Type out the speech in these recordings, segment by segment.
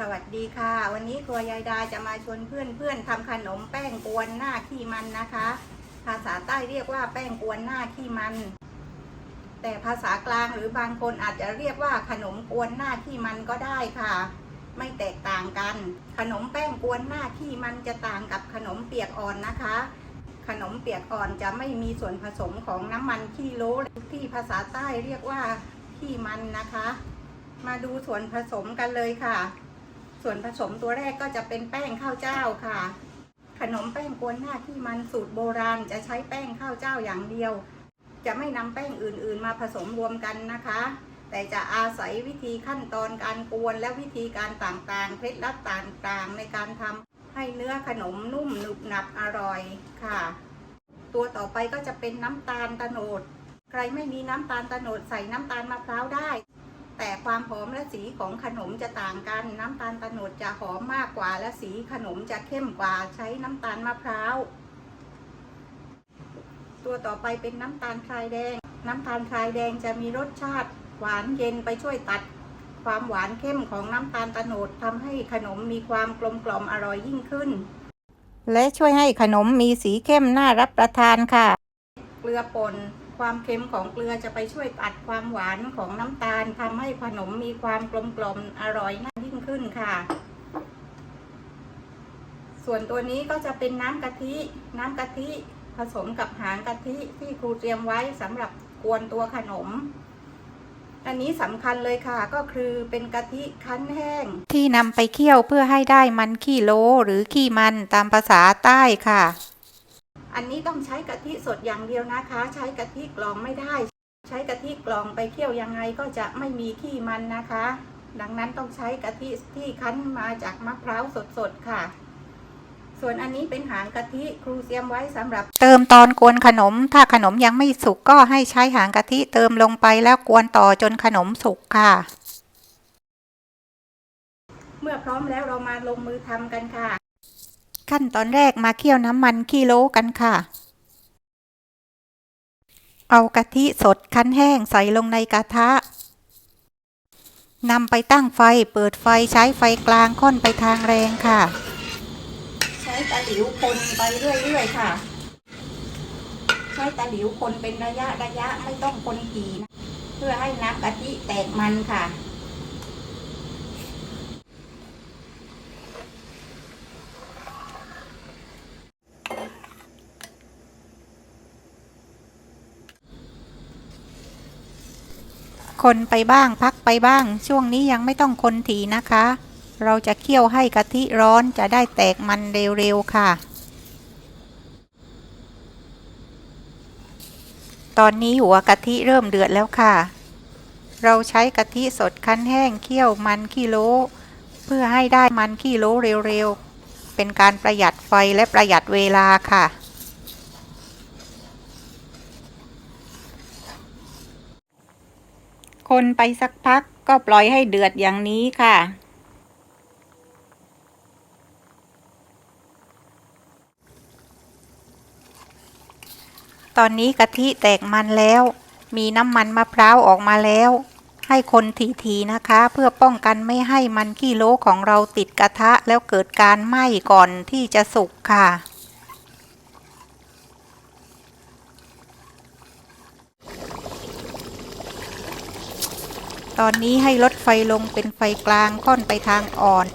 สวัสดีค่ะ วันนี้ครัวยายดาจะมาชวนเพื่อนเพื่อนทำขนมแป้งกวนหน้าขี้มันนะคะ ภาษาใต้เรียกว่าแป้งกวนหน้าขี้มัน แต่ภาษากลางหรือบางคนอาจจะเรียกว่าขนมกวนหน้าขี้มันก็ได้ค่ะ ไม่แตกต่างกัน ขนมแป้งกวนหน้าขี้มันจะต่างกับขนมเปียกอ่อนนะคะ ขนมเปียกอ่อนจะไม่มีส่วนผสมของน้ำมันขี้โลที่ภาษาใต้เรียกว่าขี้มันนะคะมาดูส่วนผสมกันเลยค่ะ ส่วนผสมตัวแรกก็จะเป็นแป้งข้าวเจ้าค่ะ ขนมแป้งกวนหน้าที่มันสูตรโบราณจะใช้แป้งข้าวเจ้าอย่างเดียว จะไม่นำแป้งอื่นๆ มาผสมรวมกันนะคะ แต่จะอาศัยวิธีขั้นตอนการกวนและวิธีการต่างๆ เคล็ดลับต่างๆ ในการทำให้เนื้อขนมนุ่มหนุบหนับอร่อยค่ะ ตัวต่อไปก็จะเป็นน้ำตาลตะโนด ใครไม่มีน้ำตาลตะโนดใส่น้ำตาลมะพร้าวได้ แต่ความหอมและสีของขนมจะต่างกัน น้ำตาลตะโนดจะหอมมากกว่า และสีขนมจะเข้มกว่าใช้น้ำตาลมะพร้าวตัวต่อไปเป็นน้ำตาลทรายแดง น้ำตาลทรายแดงจะมีรสชาติ หวานเย็นไปช่วยตัด ความหวานเข้มของน้ำตาลตะโนดทำให้ขนมมีความกลมกล่อมอร่อยยิ่งขึ้น และช่วยให้ขนมมีสีเข้มน่ารับประทานค่ะ เกลือป่น ความเค็มของเกลือจะไปช่วยตัดความหวานของน้ำตาลทำให้ขนมมีความกลมกลมอร่อยน่ายิ่งขึ้นค่ะ ส่วนตัวนี้ก็จะเป็นน้ำกะทิ น้ำกะทิผสมกับหางกะทิที่ครูเตรียมไว้สำหรับกวนตัวขนม อันนี้สำคัญเลยค่ะก็คือเป็นกะทิคั้นแห้ง ที่นำไปเคี่ยวเพื่อให้ได้มันขี้โลหรือขี้มันตามภาษาใต้ค่ะ อันนี้ต้องใช้กะทิสดอย่างเดียวนะคะ ใช้กะทิกล่องไม่ได้ ใช้กะทิกล่องไปเคี่ยวยังไงก็จะไม่มีขี้มันนะคะ ดังนั้นต้องใช้กะทิที่คั้นมาจากมะพร้าวสดๆค่ะ ส่วนอันนี้เป็นหางกะทิครูเตรียมไว้สำหรับ เติมตอนกวนขนม ถ้าขนมยังไม่สุกก็ให้ใช้หางกะทิเติมลงไปแล้วกวนต่อจนขนมสุกค่ะ เมื่อพร้อมแล้วเรามาลงมือทำกันค่ะ ขั้นตอนแรกมาเคี่ยวน้ำมันขี้โลกันค่ะ เอากะทิสดคั้นแห้งใส่ลงในกระทะนำไปตั้งไฟเปิดไฟใช้ไฟกลางค่อนไปทางแรงค่ะ ใช้ตะหลิวคนไปเรื่อยๆค่ะ ใช้ตะหลิวคนเป็นระยะระยะไม่ต้องคนถี่นะเพื่อให้น้ำกะทิแตกมันค่ะ คนไปบ้างพักไปบ้าง ช่วงนี้ยังไม่ต้องคนถี่นะคะ เราจะเคี่ยวให้กะทิร้อนจะได้แตกมันเร็วๆค่ะ ตอนนี้หัวกะทิเริ่มเดือดแล้วค่ะ เราใช้กะทิสดคั้นแห้งเคี่ยวมันขี้โลเพื่อให้ได้มันขี้โลเร็วๆ เป็นการประหยัดไฟและประหยัดเวลาค่ะ คนไปสักพักก็ปล่อยให้เดือดอย่างนี้ค่ะ ตอนนี้กะทิแตกมันแล้ว มีน้ำมันมะพร้าวออกมาแล้ว ให้คนทีๆนะคะ เพื่อป้องกันไม่ให้มันขี้โลของเราติดกระทะแล้วเกิดการไหม้ก่อนที่จะสุกค่ะ ตอนนี้ให้ลดไฟลงเป็นไฟกลางค่อนไปทางอ่อน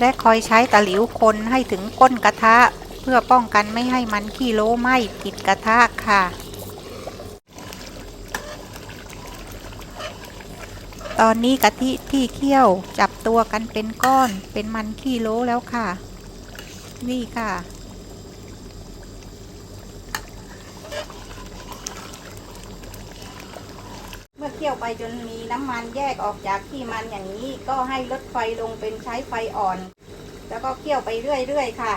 และคอยใช้ตะหลิวคนให้ถึงก้นกระทะ เพื่อป้องกันไม่ให้มันขี้โลไหม้ติดกระทะค่ะ ตอนนี้กะทิที่เคี่ยวจับตัวกันเป็นก้อนเป็นมันขี้โลแล้วค่ะ นี่ค่ะ เมื่อเคี่ยว ไปจนมีน้ำมันแยกออกจากที่มันอย่างนี้ ก็ให้ลดไฟลงเป็นใช้ไฟอ่อน แล้วก็เคี่ยวไปเรื่อยๆค่ะ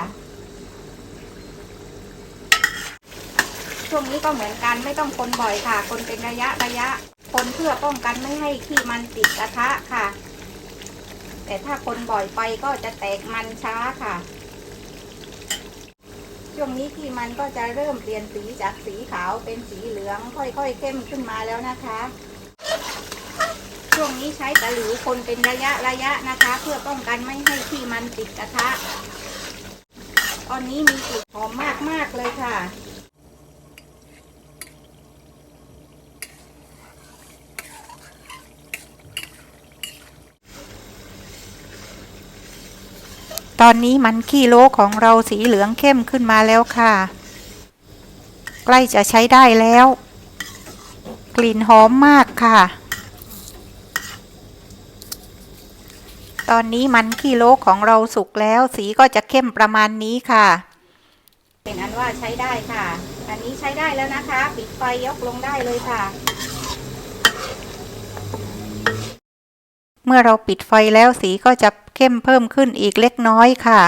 ช่วงนี้ก็เหมือนกันไม่ต้องคนบ่อยค่ะ คนเป็นระยะระยะ คนเพื่อป้องกันไม่ให้ขี้มันติดกระทะค่ะ แต่ถ้าคนบ่อยไปก็จะแตกมันช้าค่ะ ช่วงนี้ขี้มันก็จะเริ่มเปลี่ยนสีจากสีขาวเป็นสีเหลือง ค่อยๆเข้มขึ้นมาแล้วนะคะ ช่วงนี้ใช้ตะหลิวคนเป็นระยะระยะนะคะ เพื่อป้องกันไม่ให้ที่มันติดกระทะ ตอนนี้มีกลิ่นหอมมากมากเลยค่ะ ตอนนี้มันขี้โลของเราสีเหลืองเข้มขึ้นมาแล้วค่ะ ใกล้จะใช้ได้แล้ว กลิ่นหอมมากค่ะ ตอนนี้มันขี้โลของเราสุกแล้วสีก็จะเข้มประมาณนี้ค่ะ เป็นอันว่าใช้ได้ค่ะ อันนี้ใช้ได้แล้วนะคะ ปิดไฟยกลงได้เลยค่ะ เมื่อเราปิดไฟแล้วสีก็จะเข้มเพิ่มขึ้นอีกเล็กน้อยค่ะ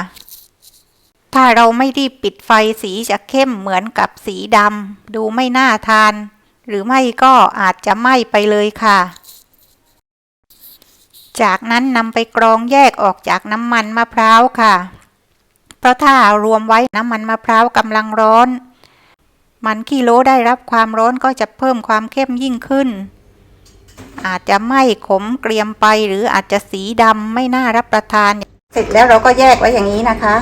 ถ้าเราไม่รีบปิดไฟสีจะเข้มเหมือนกับสีดำดูไม่น่าทาน หรือไม่ก็อาจจะไหม้ไปเลยค่ะ จากนั้นนำไปกรองแยกออกจากน้ำมันมะพร้าวค่ะ เพราะถ้ารวมไว้น้ำมันมะพร้าวกำลังร้อน มันกิโลได้รับความร้อนก็จะเพิ่มความเข้มยิ่งขึ้น อาจจะไหม้ขมเกรียมไปหรืออาจจะสีดำไม่น่ารับประทาน เสร็จแล้วเราก็แยกไว้อย่างนี้นะคะ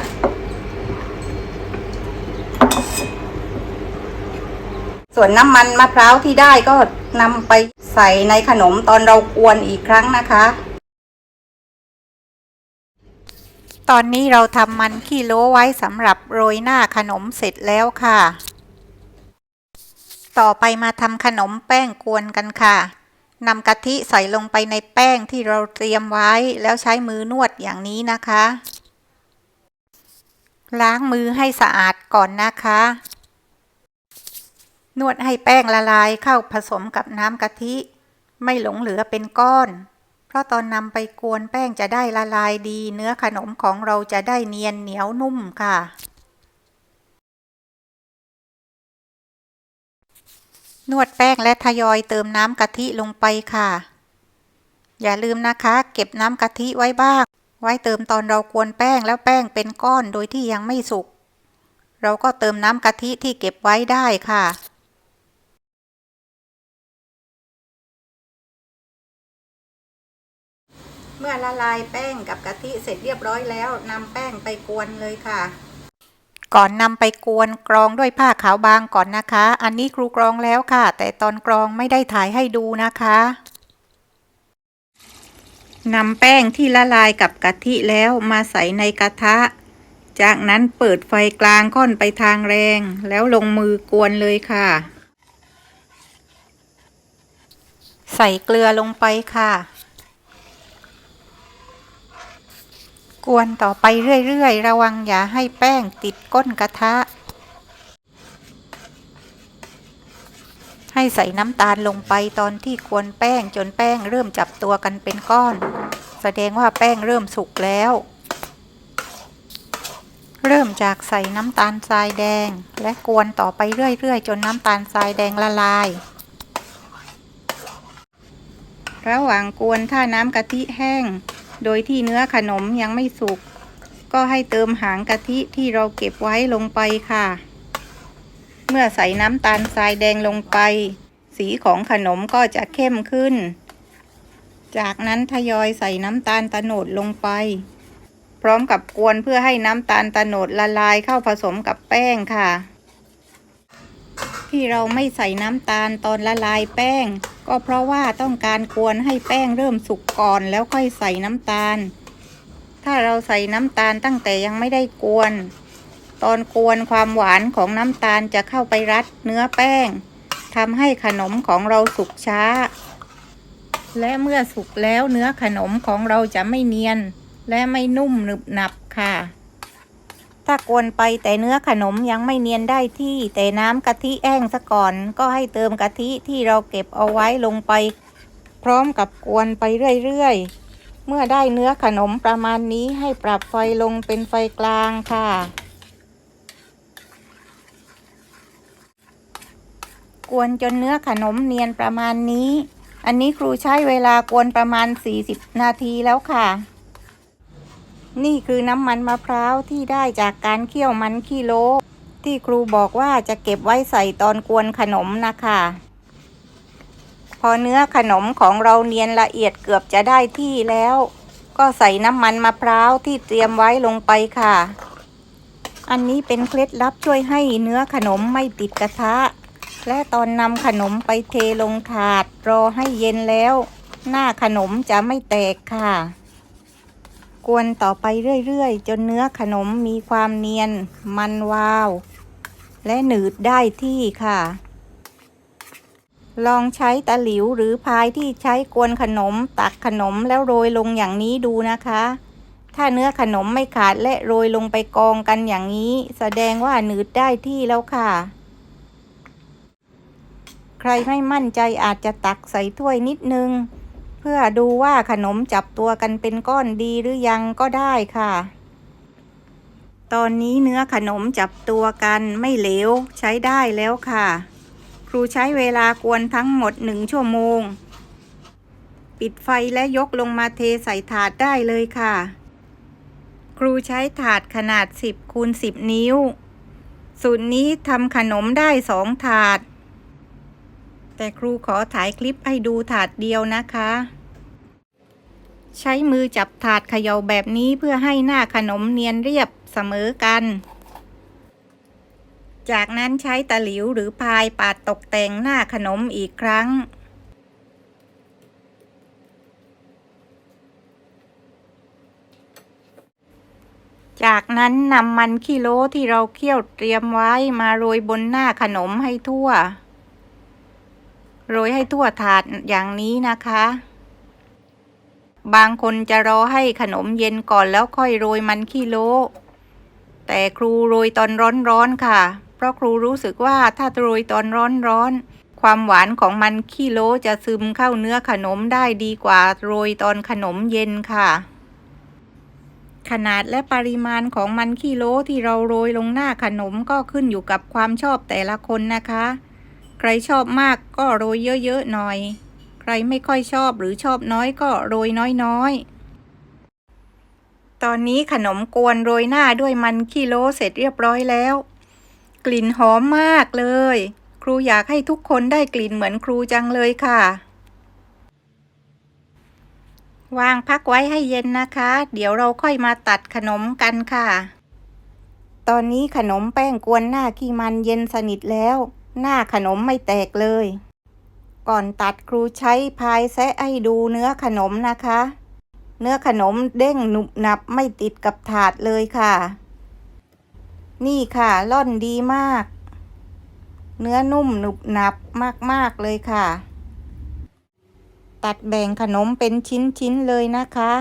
ส่วนน้ำมันมะพร้าวที่ได้ก็นำไปใส่ในขนมตอนเรากวนอีกครั้งนะคะ ตอนนี้เราทำมันขี้โลไว้สำหรับโรยหน้าขนมเสร็จแล้วค่ะ ต่อไปมาทำขนมแป้งกวนกันค่ะนำกะทิใส่ลงไปในแป้งที่เราเตรียมไว้แล้วใช้มือนวดอย่างนี้นะคะ ล้างมือให้สะอาดก่อนนะคะ นวดให้แป้งละลายเข้าผสมกับน้ำกะทิ ไม่หลงเหลือเป็นก้อน เพราะตอนนำไปกวนแป้งจะได้ละลายดี เนื้อขนมของเราจะได้เนียนเหนียวนุ่มค่ะ นวดแป้งและทยอยเติมน้ำกะทิลงไปค่ะ อย่าลืมนะคะ เก็บน้ำกะทิไว้บ้าง ไว้เติมตอนเรากวนแป้งแล้วแป้งเป็นก้อนโดยที่ยังไม่สุก เราก็เติมน้ำกะทิที่เก็บไว้ได้ค่ะ เมื่อละลายแป้งกับกะทิเสร็จเรียบร้อยแล้วนำแป้งไปกวนเลยค่ะ ก่อนนำไปกวนกรองด้วยผ้าขาวบางก่อนนะคะ อันนี้ครูกรองแล้วค่ะ แต่ตอนกรองไม่ได้ถ่ายให้ดูนะคะนำแป้งที่ละลายกับกะทิแล้วมาใส่ในกระทะ จากนั้นเปิดไฟกลางค่อนไปทางแรง แล้วลงมือกวนเลยค่ะ ใส่เกลือลงไปค่ะ กวนต่อไปเรื่อยๆ ระวังอย่าให้แป้งติดก้นกระทะ ให้ใส่น้ำตาลลงไปตอนที่กวนแป้งจนแป้งเริ่มจับตัวกันเป็นก้อน แสดงว่าแป้งเริ่มสุกแล้ว เริ่มจากใส่น้ำตาลทรายแดง และกวนต่อไปเรื่อยๆ จนน้ำตาลทรายแดงละลายระหว่างกวนถ้าน้ำกะทิแห้ง โดยที่เนื้อขนมยังไม่สุก ก็ให้เติมหางกะทิที่เราเก็บไว้ลงไปค่ะ เมื่อใส่น้ำตาลทรายแดงลงไป สีของขนมก็จะเข้มขึ้น จากนั้นทยอยใส่น้ำตาลตะโนดลงไป พร้อมกับกวนเพื่อให้น้ำตาลตะโนดละลายเข้าผสมกับแป้งค่ะ ที่เราไม่ใส่น้ำตาลตอนละลายแป้ง ก็เพราะว่าต้องการกวนให้แป้งเริ่มสุกก่อนแล้วค่อยใส่น้ำตาล ถ้าเราใส่น้ำตาลตั้งแต่ยังไม่ได้กวน ตอนกวนความหวานของน้ำตาลจะเข้าไปรัดเนื้อแป้งทำให้ขนมของเราสุกช้า และเมื่อสุกแล้วเนื้อขนมของเราจะไม่เนียน และไม่นุ่มหนึบหนับค่ะ ถ้ากวนไปแต่เนื้อขนมยังไม่เนียนได้ที่ แต่น้ำกะทิแห้งซะก่อน ก็ให้เติมกะทิที่เราเก็บเอาไว้ลงไป พร้อมกับกวนไปเรื่อยๆ เมื่อได้เนื้อขนมประมาณนี้ให้ปรับไฟลงเป็นไฟกลางค่ะ กวนจนเนื้อขนมเนียนประมาณนี้ อันนี้ครูใช้เวลากวนประมาณ 40 นาทีแล้วค่ะ นี่คือน้ำมันมะพร้าวที่ได้จากการเคี่ยวมันขี้โล ที่ครูบอกว่าจะเก็บไว้ใส่ตอนกวนขนมนะคะพออเนื้อขนมของเราเนียนละเอียดเกือบจะได้ที่แล้ว ก็ใส่น้ำมันมะพร้าวที่เตรียมไว้ลงไปค่ะ อันนี้เป็นเคล็ดลับช่วยให้เนื้อขนมไม่ติดกระทะ และตอนนำขนมไปเทลงถาดรอให้เย็นแล้ว หน้าขนมจะไม่แตกค่ะ กวนต่อไปเรื่อยๆ จนเนื้อขนมมีความเนียน มันวาว และหนืดได้ที่ค่ะ ลองใช้ตะหลิวหรือพายที่ใช้กวนขนม ตักขนมแล้วโรยลงอย่างนี้ดูนะคะ ถ้าเนื้อขนมไม่ขาดและโรยลงไปกองกันอย่างนี้ แสดงว่าหนืดได้ที่แล้วค่ะใครไม่มั่นใจอาจจะตักใส่ถ้วยนิดนึง พื่อดูว่าขนมจับตัวกันเป็นก้อนดีหรือยังก็ได้ค่ะ ตอนนี้เนื้อขนมจับตัวกันไม่เหลวใช้ได้แล้วค่ะ ครูใช้เวลากวนทั้งหมดหนึ่งชั่วโมง ปิดไฟและยกลงมาเทใส่ถาดได้เลยค่ะ ครูใช้ถาดขนาด 10คูณ10 นิ้ว สูตรนี้ทำขนมได้สองถาดแต่ครูขอถ่ายคลิปให้ดูถาดเดียวนะคะ ใช้มือจับถาดเขย่าแบบนี้เพื่อให้หน้าขนมเนียนเรียบเสมอกัน จากนั้นใช้ตะหลิวหรือพายปาดตกแต่งหน้าขนมอีกครั้งจากนั้นนำมันขี้โลที่เราเคี่ยวเตรียมไว้มาโรยบนหน้าขนมให้ทั่ว โรยให้ทั่วถาดอย่างนี้นะคะ บางคนจะรอให้ขนมเย็นก่อนแล้วค่อยโรยมันขี้โลแต่ครูโรยตอนร้อนๆค่ะ เพราะครูรู้สึกว่าถ้าโรยตอนร้อนๆความหวานของมันขี้โลจะซึมเข้าเนื้อขนมได้ดีกว่าโรยตอนขนมเย็นค่ะ ขนาดและปริมาณของมันขี้โลที่เราโรยลงหน้าขนมก็ขึ้นอยู่กับความชอบแต่ละคนนะคะ ใครชอบมากก็โรยเยอะๆหน่อย รไม่ค่อยชอบหรือชอบน้อยก็โรยน้อยๆ ตอนนี้ขนมกวนโรยหน้าด้วยมันขี้โลเสร็จเรียบร้อยแล้ว กลิ่นหอมมากเลย ครูอยากให้ทุกคนได้กลิ่นเหมือนครูจังเลยค่ะ วางพักไว้ให้เย็นนะคะ เดี๋ยวเราค่อยมาตัดขนมกันค่ะ ตอนนี้ขนมแป้งกวนหน้าขี้มันเย็นสนิทแล้ว หน้าขนมไม่แตกเลย ก่อนตัดครูใช้พายแซะให้ดูเนื้อขนมนะคะ เนื้อขนมเด้งหนุบหนับไม่ติดกับถาดเลยค่ะ นี่ค่ะล่อนดีมาก เนื้อนุ่มหนุบหนับมากๆเลยค่ะ ตัดแบ่งขนมเป็นชิ้นๆเลยนะคะ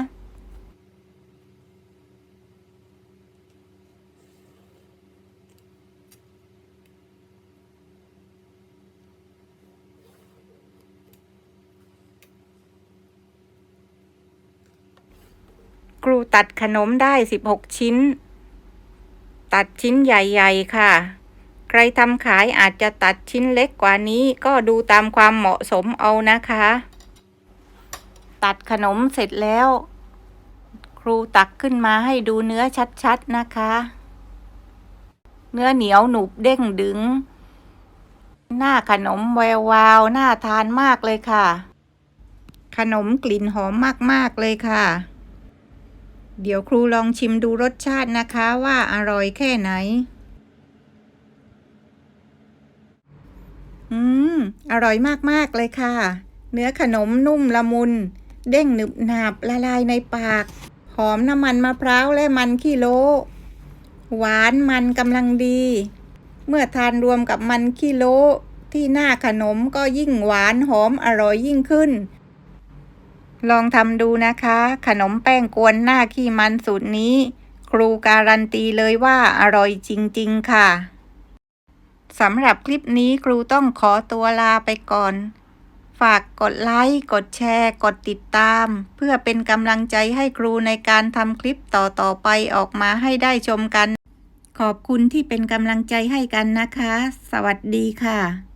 ครูตัดขนมได้16ชิ้น ตัดชิ้นใหญ่ๆค่ะ ใครทำขายอาจจะตัดชิ้นเล็กกว่านี้ก็ดูตามความเหมาะสมเอานะคะ ตัดขนมเสร็จแล้ว ครูตักขึ้นมาให้ดูเนื้อชัดๆนะคะ เนื้อเหนียวหนุบเด้งดึง หน้าขนมแวววาวน่าทานมากเลยค่ะขนมกลิ่นหอมมาก ๆ เลยค่ะ เดี๋ยวครูลองชิมดูรสชาตินะคะว่าอร่อยแค่ไหน อืม อร่อยมาก ๆ เลยค่ะ เนื้อขนมนุ่มละมุน เด้งหนึบหนาบละลายในปาก หอมน้ำมันมะพร้าวและมันขี้โล หวานมันกำลังดี เมื่อทานรวมกับมันขี้โล ที่หน้าขนมก็ยิ่งหวานหอมอร่อยยิ่งขึ้น ลองทำดูนะคะ ขนมแป้งกวนหน้าขี้มันสูตรนี้ ครูการันตีเลยว่าอร่อยจริง ๆ ค่ะสำหรับคลิปนี้ครูต้องขอตัวลาไปก่อน ฝากกดไลค์ กดแชร์ กดติดตาม เพื่อเป็นกำลังใจให้ครูในการทำคลิปต่อ ๆ ไปออกมาให้ได้ชมกัน ขอบคุณที่เป็นกำลังใจให้กันนะคะ สวัสดีค่ะ